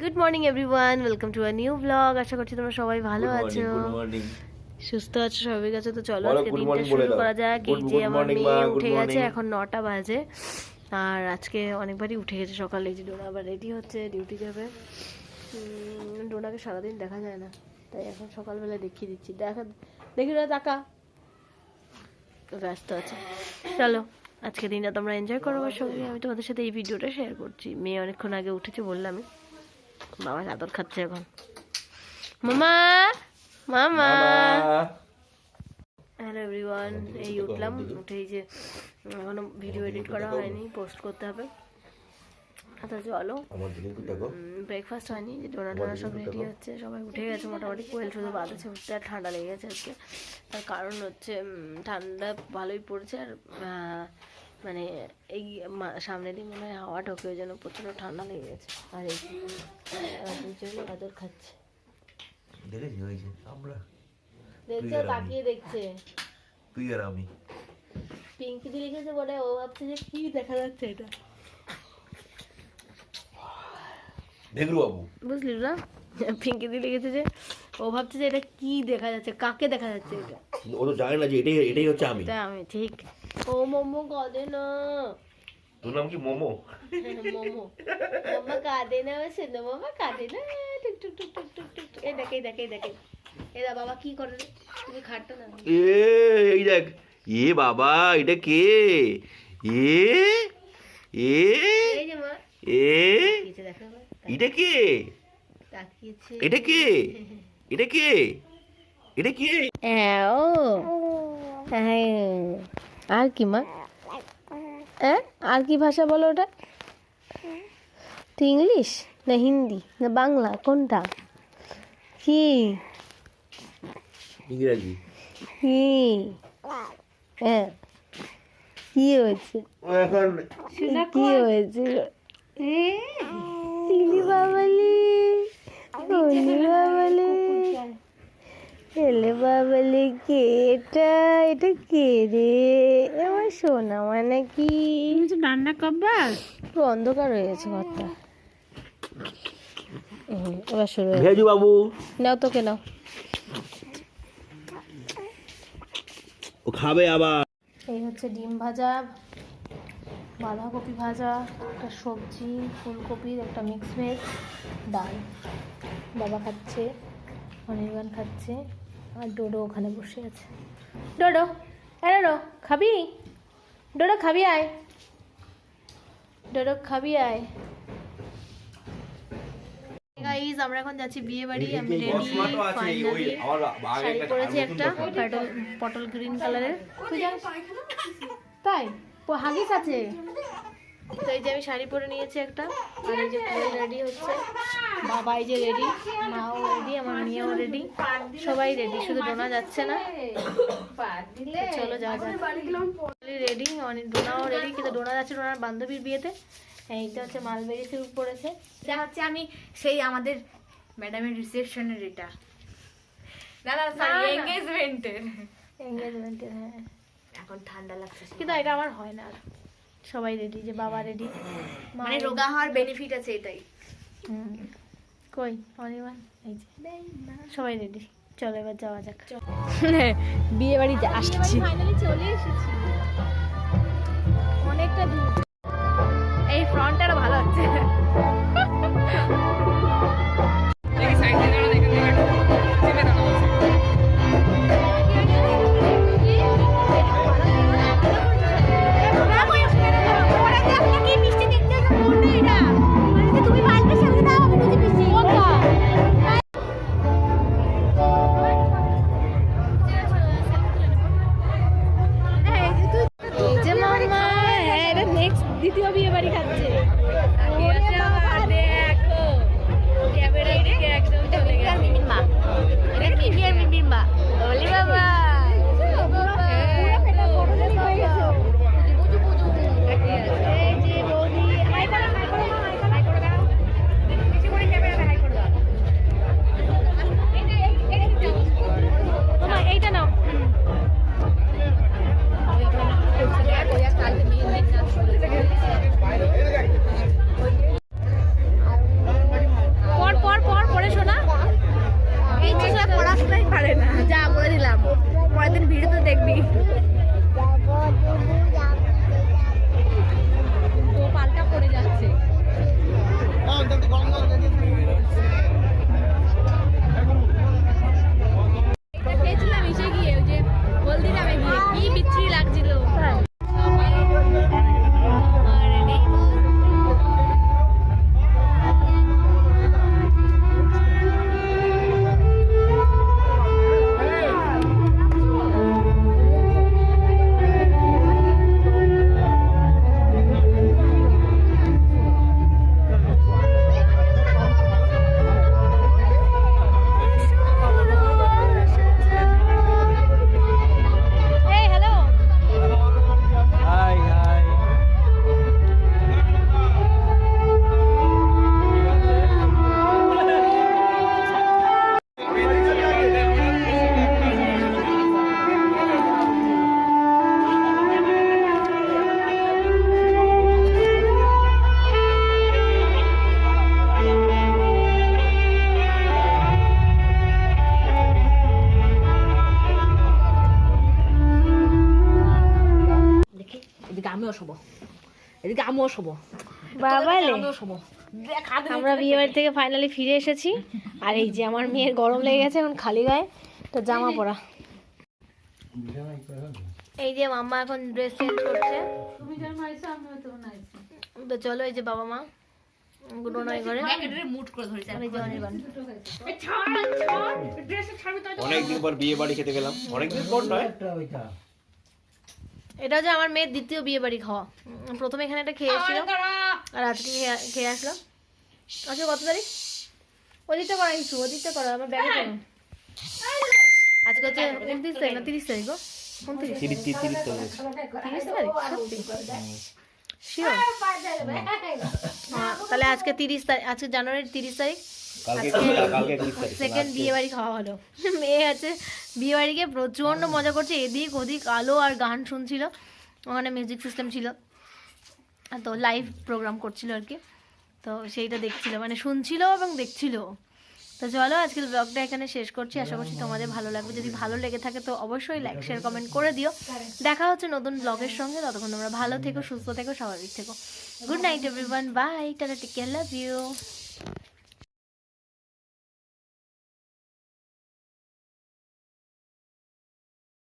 Good morning everyone welcome to a new blog আশা করছি তোমরা সবাই ভালো আছো। গুড মর্নিং সুস্থ আছো স্বাভাবিক আছো তো চলো আজকে দিনটা শুরু করা যাক। এই যে আমার মেয়ে উঠে গেছে এখন নটা বাজে। আর আজকে অনেকবারই উঠে গেছে সকালে যে ডোনা আবার রেডি হচ্ছে ডিউটি যাবে। ডোনাকে সারাদিন দেখা যায় না। তাই এখন সকালবেলা দেখিয়ে দিচ্ছি। দেখা দেখি না টাকা ব্যস্ত আছে। চলো আজকে দিনটা তোমরা এনজয় করো। আমার সঙ্গে আমি তোমাদের সাথে এই ভিডিওটা শেয়ার করছি। মেয়ে অনেকক্ষণ আগে উঠেছে বললামই। বাবা চাদর খাচ্ছে এখন। মামা মামা। হ্যালো এভরিওয়ান এই উঠলাম। উঠে এই যে এখনও ভিডিও এডিট করা হয়নি পোস্ট করতে হবে। আচ্ছা চলো। ব্রেকফাস্ট হয়নি যে ডোনা টোনা সব রেডি হচ্ছে সবাই উঠে গেছে মোটামুটি। কোয়েল শুধু বাদ আছে উঠতে আর ঠান্ডা লেগে গেছে আজকে। তার কারণ হচ্ছে ঠান্ডা ভালোই পড়ছে আর মানে এই সামনে দিয়ে মনে হয় হাওয়া ঢোকে ওই জন্য প্রচণ্ড ঠান্ডা লেগে গেছে। আর এই দুজনে গাজর খাচ্ছে। দেখেছি আমরা। দেখছ তাকিয়ে দেখছে। তুই আর আমি। পিঙ্কি দি লিখেছে বলে ও ভাবছে যে কি দেখা যাচ্ছে এটা। দেখলু বাবু? বুঝলি না পিঙ্কি দি লিখেছে যে ও ভাবছে যে এটা কি দেখা যাচ্ছে কাকে দেখা যাচ্ছে এটা? ও তো জানে না যে এটাই এটাই হচ্ছে আমি। এটা আমি ঠিক। ও মোমো কাঁদে না। তোর নাম কি মোমো? মোমো। মামা কাঁদে না আমার সেদ্ধ মামা কাঁদে না। টুক টুক টুক টুক টুক টুক। টুক। এই দেখে এই দেখে এই দেখে। এরা বাবা কি করে তুমি খাটতো না? এ এই দেখ। এ বাবা এটা কে? এ এ এই যে মা। এ। এটা কে? এটা কে? এটা কে? এটা কে? হ্যাঁ ও। হ্যাঁ। আর কি মা? হ্যাঁ আর কি ভাষা বলো ওটা? তো ইংলিশ না হিন্দি না বাংলা? কোনটা? কি ইংরাজি। কি হ্যাঁ কি হয়েছে? এখন কি হয়েছে? বাবালি। বাবালি। এলে বাবালি কে এটা এটা কে রে? আমার সোনা মানে কি? রান্না করবার পুরো অন্ধকার হয়ে গেছে ঘরটা। এবার শুরু ভেজু বাবু। নাও তোকে নাও। ও খাবে আবার। এই হচ্ছে ডিম ভাজা বাঁধাকপি ভাজা একটা সবজি ফুলকপির একটা মিক্স ভেজ ডাল। বাবা খাচ্ছে অনির্বাণ খাচ্ছে। আর ডোডো ওখানে বসে আছে। ডোডো এ ডোডো খাবি? ডোডো খাবি আয়। ডোডো খাবি আয়। গাইজ আমরা এখন যাচ্ছি বিয়ে বাড়ি আমি রেডি ফাইনালি শাড়ি পরেছি একটা পটল। পটল গ্রিন কালারের তাই হাগিস আছে। তো এই যে আমি শাড়ি পরে নিয়েছি একটা আর এই যে রেডি হচ্ছে। বাবা এই যে রেডি মাও রেডি আমার মেয়েও রেডি সবাই রেডি শুধু ডোনা যাচ্ছে না। চলো যাওয়া যাক। রেডি অনেক ডোনাও রেডি কিন্তু ডোনা যাচ্ছে ডোনার বান্ধবীর বিয়েতে। এইটা হচ্ছে মালবেরি সিল্ক পরেছে এটা হচ্ছে আমি সেই আমাদের ম্যাডামের রিসেপশনের এটা। না না সরি হ্যাঁ। এখন ঠান্ডা লাগছে কিন্তু এটা আমার হয় না সবাই রেডি যে বাবা রেডি মানে রোগা হওয়ার বেনিফিট আছে এটাই। হুম। কই? অনির্বাণ এই যে। সবাই রেডি চলো এবার যাওয়া যাক। বিয়ে বাড়িতে আসছি। ফাইনালি চলে এসেছি। অনেকটা দূর। বিয়ে বাড়ি খাচ্ছে এদিকে আমিও শোবো। এদিকে আমিও শোবো। আমিও শোবো আমরা বিয়ে বাড়ি থেকে ফাইনালি ফিরে এসেছি। আর এই যে আমার মেয়ের গরম লেগে গেছে এখন খালি গায়ে তো জামা পরা। এই যে মাম্মা এখন ড্রেস চেঞ্জ করছে। তো চলো এই যে বাবা মা গুলো নয় ঘরে মুড করে ধরেছে অনির্বাণ। অনেকদিন পর বিয়ে বাড়ি খেতে গেলাম। অনেকদিন পর নয়। এটা হচ্ছে আমার মেয়ের দ্বিতীয় বিয়ে বাড়ি খাওয়া প্রথমে এখানে একটা খেয়ে এসেছিল। আর আজকে খেয়ে- খেয়ে আসলো। আচ্ছা কত তারিখ? ওদিকটা করা কিছু ওদিকটা করা আমার ব্যাগে কেন আজকে হচ্ছে উনত্রিশ তারিখ না তিরিশ তারিখ গো? উনত্রিশ। তিরিশ তিরিশ তারিখ? সত্যি? তাহলে আজকে তিরিশ তারিখ আজকে জানুয়ারির তিরিশ তারিখ। সেকেন্ড বিয়ে বাড়ি খাওয়া হলো। মেয়ে আছে বিয়ে বাড়িকে প্রচণ্ড মজা করছে এদিক ওদিক আলো আর গান শুনছিল ওখানে মিউজিক সিস্টেম ছিল। তো লাইভ প্রোগ্রাম করছিল আর কি। তো সেইটা দেখছিল মানে শুনছিল এবং দেখছিল। তো চলো আজকের ব্লগটা এখানে শেষ করছি। আশা করছি তোমাদের ভালো লাগবে। যদি ভালো লেগে থাকে তো অবশ্যই লাইক শেয়ার কমেন্ট করে দিও। দেখা হচ্ছে নতুন ব্লগের সঙ্গে। ততক্ষণ তোমরা ভালো থেকো সুস্থ থেকো স্বাভাবিক থেকো। Good night everyone bye tata take care love you